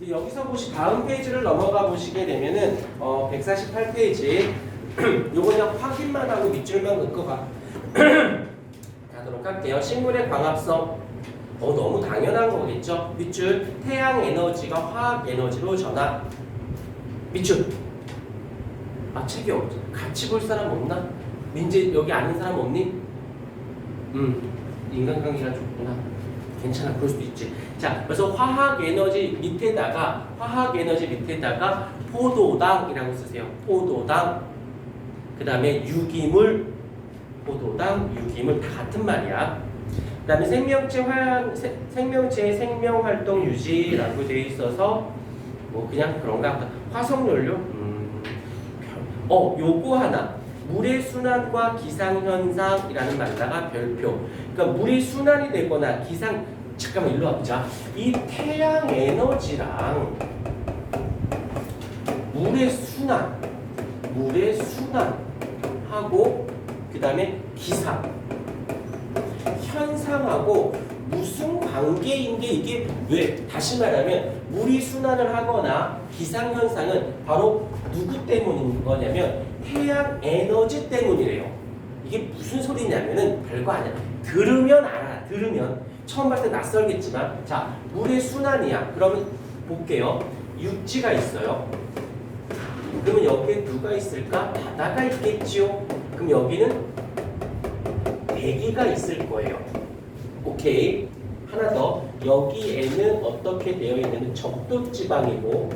여기서 보시 다음 페이지를 넘어가 보시게 되면은 어 148페이지 요거 그냥 확인만 하고 밑줄만 긋고 가 가도록 할게요. 식물의 광합성 어 너무 당연한 거겠죠. 밑줄 태양 에너지가 화학 에너지로 전환 밑줄 아 책이 없 같이 볼 사람 없나? 민재 여기 아는 사람 없니? 음 인간관계가 좋구나. 괜찮아 그럴 수도 있지. 자 그래서 화학 에너지 밑에다가 화학 에너지 밑에다가 포도당이라고 쓰세요. 포도당. 그 다음에 유기물 포도당 유기물 다 같은 말이야. 그 다음에 생명체 활 세- 생명체의 생명 활동 유지라고 되어 있어서 뭐 그냥 그런가 보다. 화석 연료. 음, 별- 어 요거 하나. 물의 순환과 기상 현상이라는 말다가 별표. 그러니까 물이 순환이 되거나 기상 잠깐만 일로 와보자. 이 태양 에너지랑 물의 순환, 물의 순환하고 그 다음에 기상 현상하고 무슨 관계인 게 이게 왜 다시 말하면 물이 순환을 하거나 기상 현상은 바로 누구 때문인 거냐면 태양 에너지 때문이래요. 이게 무슨 소리냐면은 별거 아니야. 들으면 알아. 들으면 처음 봤을 때 낯설겠지만 자 물의 순환이야. 그러면 볼게요. 육지가 있어요. 그러면 여기에 누가 있을까? 바다가 있겠지요. 그럼 여기는 대기가 있을 거예요. 오케이. 하나 더. 여기에는 어떻게 되어 있냐면 적도 지방이고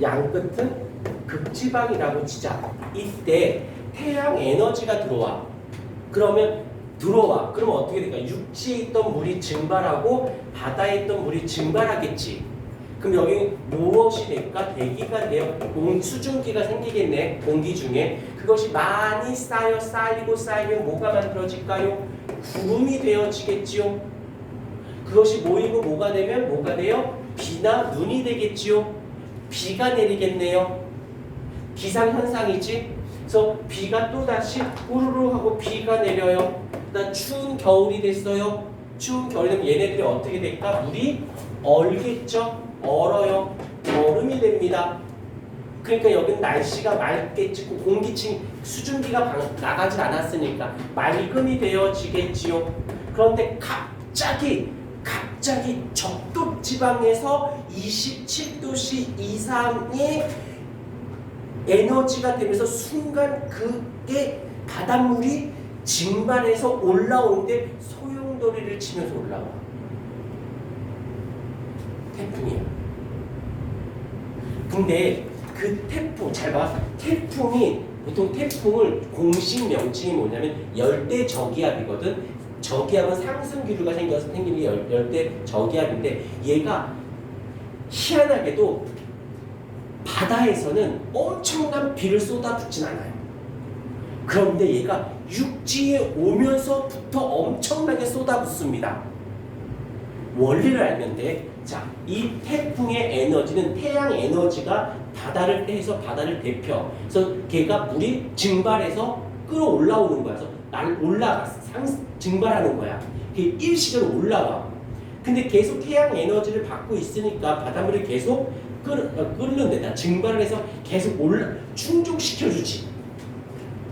양 끝은 극지방이라고 치자. 이때 태양 에너지가 들어와. 그러면 들어와. 그러면 어떻게 될까? 육지에 있던 물이 증발하고 바다에 있던 물이 증발하겠지. 그럼 여기 무엇이 될까? 대기가 되어 공 수증기가 생기겠네. 공기 중에 그것이 많이 쌓여 쌓이고 쌓이면 뭐가 만들어질까요? 구름이 되어지겠지요. 그것이 모이고 뭐가 되면 뭐가 돼요? 비나 눈이 되겠지요. 비가 내리겠네요. 기상 현상이지. 그래서 비가 또 다시 우르르 하고 비가 내려요. 나 추운 겨울이 됐어요. 추운 겨울이 되면 얘네들이 어떻게 될까? 물이 얼겠죠. 얼어요. 얼음이 됩니다. 그러니까 여기는 날씨가 맑겠지. 그 공기층 수증기가 방- 나가질 않았으니까 맑음이 되어지겠지요. 그런데 갑자기 갑자기 적도 지방에서 27도씨 이상의 에너지가 되면서 순간 그게 바닷물이 증발해서 올라오는데 소용돌이를 치면서 올라와. 태풍이야. 근데 그 태풍 잘 봐. 태풍이 보통 태풍을 공식 명칭이 뭐냐면 열대 저기압이거든. 저기압은 상승 기류가 생겨서 생기는 게 열, 열대 저기압인데 얘가 희한하게도 바다에서는 엄청난 비를 쏟아붓진 않아요. 그런데 얘가 육지에 오면서부터 엄청나게 쏟아붓습니다. 원리를 알면 돼. 자, 이 태풍의 에너지는 태양 에너지가 바다를 떼서 바다를 데펴. 그래서 걔가 물이 증발해서 끌어올라오는 거야. 그래서 날 올라가 상 증발하는 거야. 그게 일시적으로 올라와. 근데 계속 태양 에너지를 받고 있으니까 바닷물을 계속 끌, 어, 끓는 데다 증발을 해서 계속 올라 충족시켜 주지.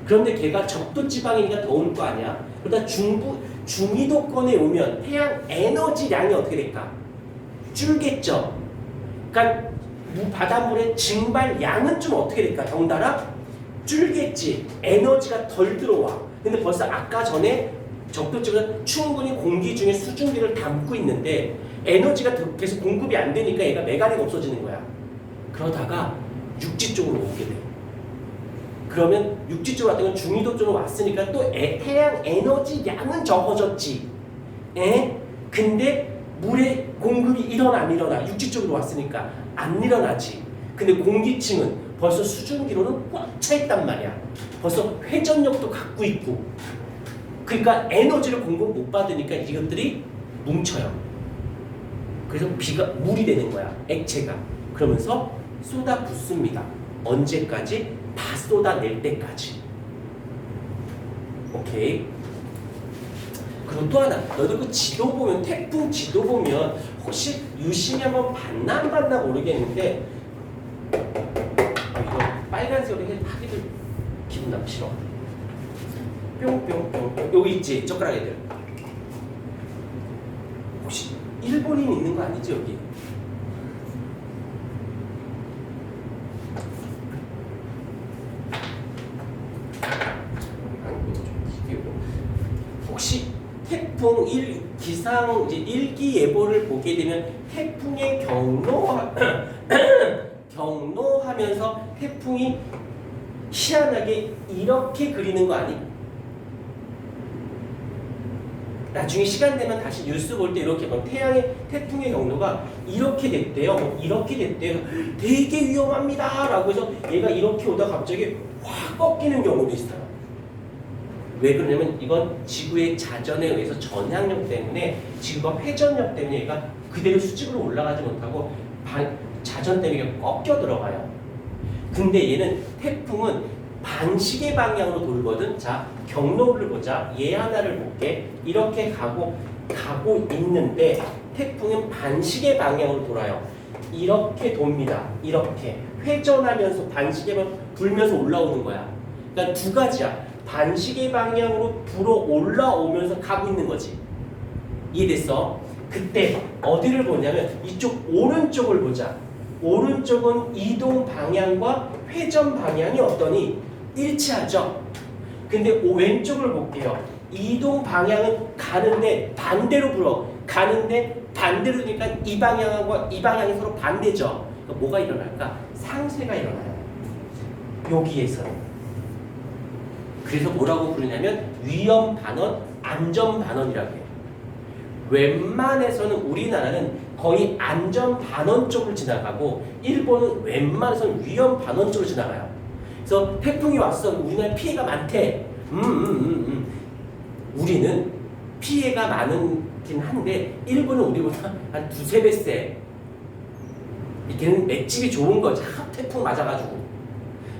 그런데 걔가 적도 지방이니까 더울 거 아니야. 그러다 중부 중위도권에 오면 태양 에너지량이 어떻게 될까? 줄겠죠. 그러니까 무- 바닷물의 증발량은 좀 어떻게 될까? 덩달아 줄겠지. 에너지가 덜 들어와. 근데 벌써 아까 전에 적도 지방은 충분히 공기 중에 수증기를 담고 있는데 에너지가 더- 계속 공급이 안 되니까 얘가 메가리가 없어지는 거야. 그러다가 육지 쪽으로 오게 돼. 그러면 육지 쪽 같은 건 중위도 쪽으로 왔으니까 또 에- 태양 에너지량은 적어졌지. 에? 근데 물의 공급이 일어나 안 일어나 육지 쪽으로 왔으니까 안 일어나지. 근데 공기층은 벌써 수증기로는 꽉 차 있단 말이야. 벌써 회전력도 갖고 있고. 그러니까 에너지를 공급 못 받으니까 이것들이 뭉쳐요. 그래서 비가 물이 되는 거야. 액체가. 그러면서 쏟아 붓습니다. 언제까지? 다 쏟아낼 때까지. 오케이. 그리고 또 하나, 너도 그 지도 보면 태풍 지도 보면 혹시 유심히 한번 봤나 안 봤나 모르겠는데 아, 이거 빨간색으로 해- 하기도 기분 나기 싫어. 뿅뿅뿅 여기 있지 젓가락 애들. 혹시 일본인 있는 거 아니지 여기? 혹시 태풍 일 기상 이제 일기 예보를 보게 되면 태풍의 경로 경로하면서 태풍이 희한하게 이렇게 그리는 거 아니? 나중에 시간 되면 다시 뉴스 볼 때 이렇게 막 태양의 태풍의 경로가 이렇게 됐대요. 뭐 이렇게 됐대요. 되게 위험합니다 라고 해서 얘가 이렇게 오다 갑자기 확 꺾이는 경우도 있어요. 왜 그러냐면 이건 지구의 자전에 의해서 전향력 때문에 지구가 회전력 때문에 얘가 그대로 수직으로 올라가지 못하고 반- 자전 때문에 꺾여 들어가요. 근데 얘는 태풍은 반시계 방향으로 돌거든. 자 경로를 보자. 얘 하나를 볼게. 이렇게 가고 가고 있는데 태풍은 반시계 방향으로 돌아요. 이렇게 돕니다. 이렇게 회전하면서 반시계만 불면서 올라오는 거야. 그러니까 두 가지야. 반시계 방향으로 불어 올라오면서 가고 있는 거지. 이해됐어? 그때 어디를 보냐면 이쪽 오른쪽을 보자. 오른쪽은 이동 방향과 회전 방향이 어떠니 일치하죠. 근데 오- 왼쪽을 볼게요. 이동 방향은 가는데 반대로 불어. 가는데 반대로 되니까 이 방향과 이 방향이 서로 반대죠. 그러니까 뭐가 일어날까? 상쇄가 일어나요. 여기에서. 그래서 뭐라고 부르냐면 위험 반원, 안전 반원이라고 해요. 웬만해서는 우리나라는 거의 안전 반원 쪽을 지나가고 일본은 웬만해서는 위험 반원 쪽으로 지나가요. 그래서 태풍이 왔어. 우리나라 피해가 많대. 음, 음, 음, 음. 우리는 피해가 많긴 한데 일본은 우리보다 한 두세 배 세. 이렇게는 맷집이 좋은 거지. 하, 태풍 맞아가지고.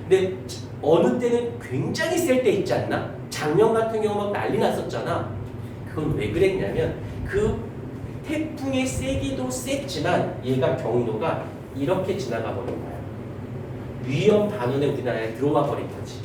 근데 어느 때는 굉장히 셀 때 있지 않나? 작년 같은 경우 막 난리 났었잖아. 그건 왜 그랬냐면 그 태풍의 세기도 셌지만 얘가 경로가 이렇게 지나가 버린 거야. 위험 반원에 우리나라에 들어와 버린 거지.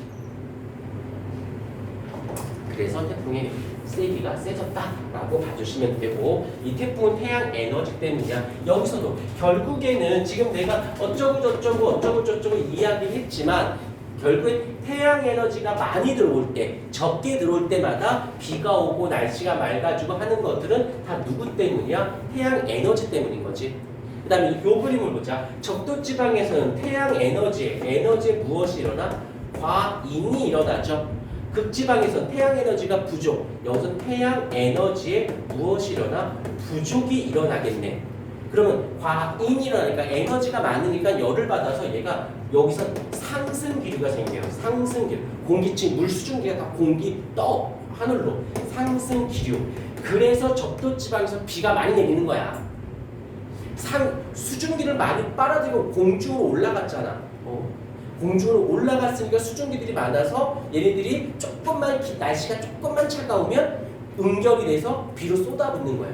그래서 태풍의 세기가 세졌다라고 봐주시면 되고 이 태풍은 태양 에너지 때문이야. 여기서도 결국에는 지금 내가 어쩌고 저쩌고 어쩌고 저쩌고 이야기했지만 결국에 태양 에너지가 많이 들어올 때, 적게 들어올 때마다 비가 오고 날씨가 맑아지고 하는 것들은 다 누구 때문이야? 태양 에너지 때문인 거지. 그 다음에 이 그림을 보자. 적도 지방에서는 태양 에너지, 에너지에 무엇이 일어나? 과인이 일어나죠. 극지방에서는 태양 에너지가 부족. 여기서 태양 에너지에 무엇이 일어나? 부족이 일어나겠네. 그러면 과인이 일어나니까 에너지가 많으니까 열을 받아서 얘가 여기서 상승 기류가 생겨요. 상승 기류. 공기층, 물 수증기가 다 공기 떠 하늘로 상승 기류. 그래서 적도 지방에서 비가 많이 내리는 거야. 상 수증기를 많이 빨아들이고 공중으로 올라갔잖아. 어. 공중으로 올라갔으니까 수증기들이 많아서 얘네들이 조금만 기- 날씨가 조금만 차가우면 응결이 돼서 비로 쏟아붓는 거야.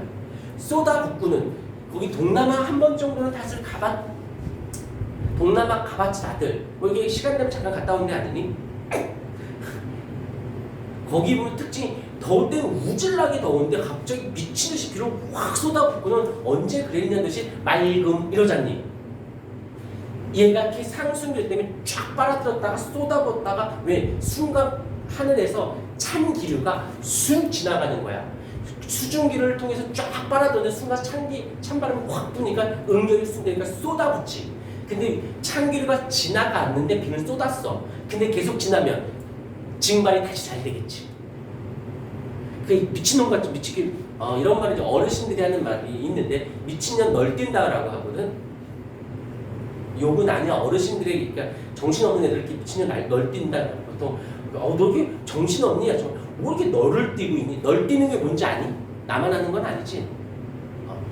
쏟아붓고는 거기 동남아 한 번 정도는 다들 가봤 동남아 가봤지 다들 뭐 이게 시간 되면 잠깐 갔다 온데 아니니? 거기 보면 특징이 더울 때는 우질나게 더운데 갑자기 미친 듯이 비를 확 쏟아붓고는 언제 그랬냐는 듯이 맑음 이러잖니. 얘가 이렇게 상승기 때문에 쫙 빨아들였다가 쏟아붓다가 왜 순간 하늘에서 찬 기류가 쑥 지나가는 거야. 수증기를 통해서 쫙 빨아들는 순간 찬기 찬바람이 확 부니까 응결이 쏟으니까 쏟아붓지. 근데 찬기류가 지나갔는데 비는 쏟았어. 근데 계속 지나면 증발이 다시 잘 되겠지 그 미친놈 같은 미치기 어, 이런 말이 어르신들이 하는 말이 있는데 미친년 널뛴다라고 하거든 욕은 아니야 어르신들이 그러니까 정신없는 애들 이렇게 미친년 날 널뛴다 보통 어너 이게 정신없니? 야, 저, 뭐 이렇게 널을 뛰고 있니? 널 뛰는 게 뭔지 아니? 나만 하는 건 아니지 어.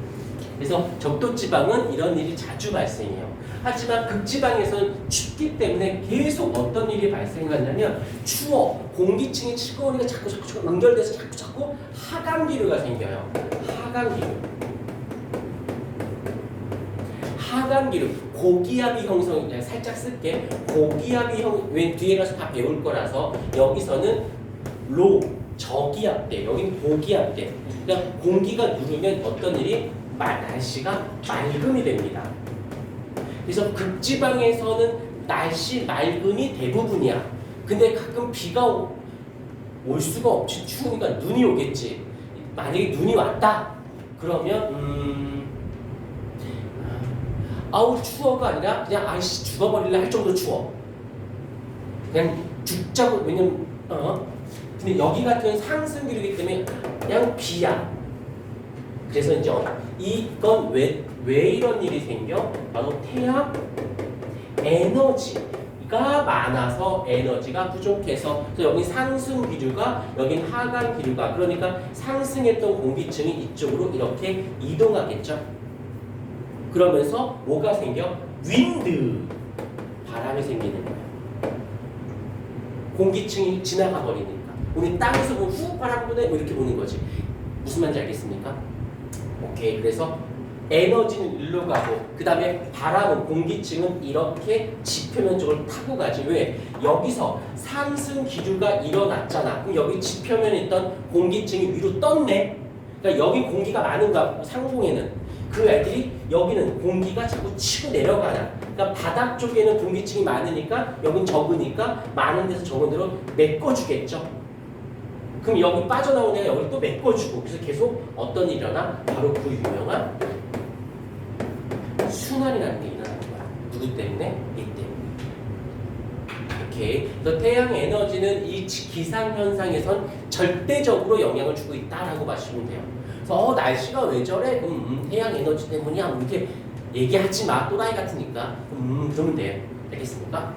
그래서 적도 지방은 이런 일이 자주 발생해요. 하지만 극지방에서는 춥기 때문에 계속 어떤 일이 발생하냐면 추워 공기층이 차가우니까 자꾸 자꾸 자꾸 연결돼서 자꾸 자꾸 하강기류가 생겨요. 하강기류. 하강기류 고기압이 형성 그냥 살짝 쓸게 고기압이 형왜 뒤에 가서 다 배울 거라서 여기서는 로 저기압대 여긴 고기압대 그러니까 공기가 누르면 어떤 일이 마- 날씨가 맑음이 됩니다. 그래서 극지방에서는 날씨 맑음이 대부분이야. 근데 가끔 비가 오, 올 수가 없지 추우니까 눈이 오겠지. 만약에 눈이 왔다 그러면 음. 아우 추워가 아니라 그냥 아이씨 죽어버릴래 할 정도 추워. 그냥 죽자고 왜냐면 어 근데 여기 같은 상승 기류이기 때문에 그냥 비야. 그래서 이제 어, 이건 왜, 왜 이런 일이 생겨? 바로 태양 에너지가 많아서 에너지가 부족해서 그래서 여기 상승 기류가 여긴 하강 기류가 그러니까 상승했던 공기층이 이쪽으로 이렇게 이동하겠죠. 그러면서 뭐가 생겨? 윈드 바람이 생기는. 공기층이 지나가 버리니까 우리 땅에서 보면 후 바람 부네 뭐 이렇게 보는 거지. 무슨 말인지 알겠습니까? 오케이 그래서 에너지는 일로 가고 그 다음에 바람은 공기층은 이렇게 지표면 쪽을 타고 가지. 왜? 여기서 상승 기류가 일어났잖아. 그럼 여기 지표면에 있던 공기층이 위로 떴네. 그러니까 여기 공기가 많은가 상공에는. 그 애들이 여기는 공기가 자꾸 치고 내려가나. 그러니까 바닥 쪽에는 공기층이 많으니까 여긴 적으니까 많은 데서 적은 대로 메꿔주겠죠 그럼 여기 빠져나오는 애가 여기 또 메꿔주고 그래서 계속 어떤 일이 일어나? 바로 그 유명한 순환이 라는 게 일어나는 거야. 누구 때문에? 이 때문에. 오케이. 그래서 태양 에너지는 이 기상 현상에선 절대적으로 영향을 주고 있다라고 봐주시면 돼요. 그래서 어, 날씨가 왜 저래? 그럼 음, 태양 에너지 때문이야. 뭐 이렇게 얘기하지 마. 또라이 같으니까. 음, 그러면 돼요. 알겠습니까?